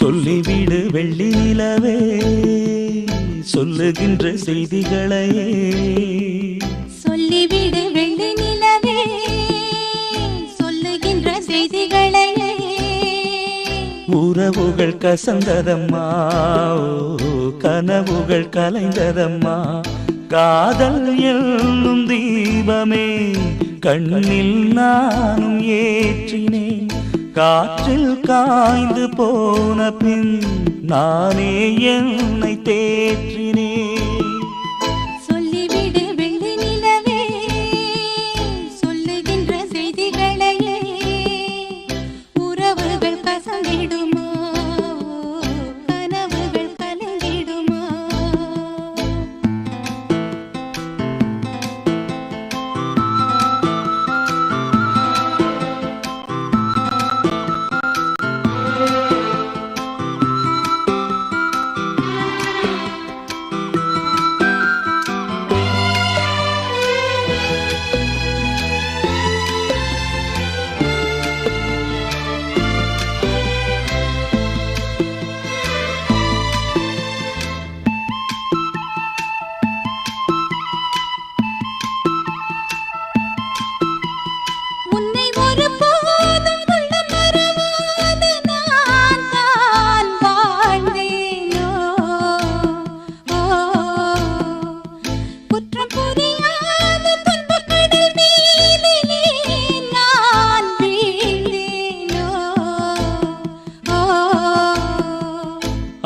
சொல்லிவிடு வெள்ளி நிலவே சொல்லுகின்ற செய்திகளையே. சொல்லிவிடு வெள்ளி நிலவே சொல்லுகின்ற செய்திகளையே. உறவுகள் கசந்ததம்மா கனவுகள் கலைந்ததம்மா. காதல் என்னும் தீபமே கண்ணில் நானும் ஏற்றினேன் காற்றில் காய்ந்து போன பின் நானே என்னை தேற்றினேன்.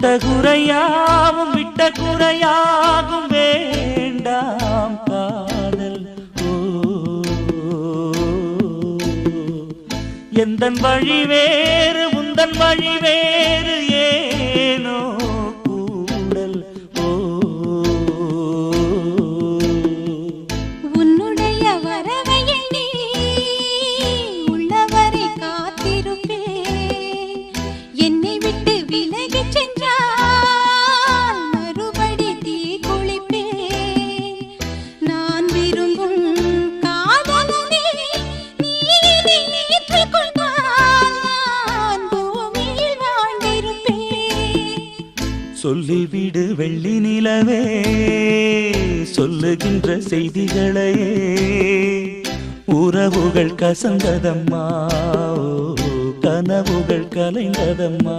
விட்ட குறையாவும் விட்ட குறையாகும் வேண்டாம் காதல். ஓ. எந்தன் வழி வேறு உந்தன் வழி வேறு ஏனோ. சொல்லிவிடு வெள்ளி நிலவே சொல்லுகின்ற செய்திகளையே. உறவுகள் கசந்ததம்மா கனவுகள் கலைந்ததம்மா.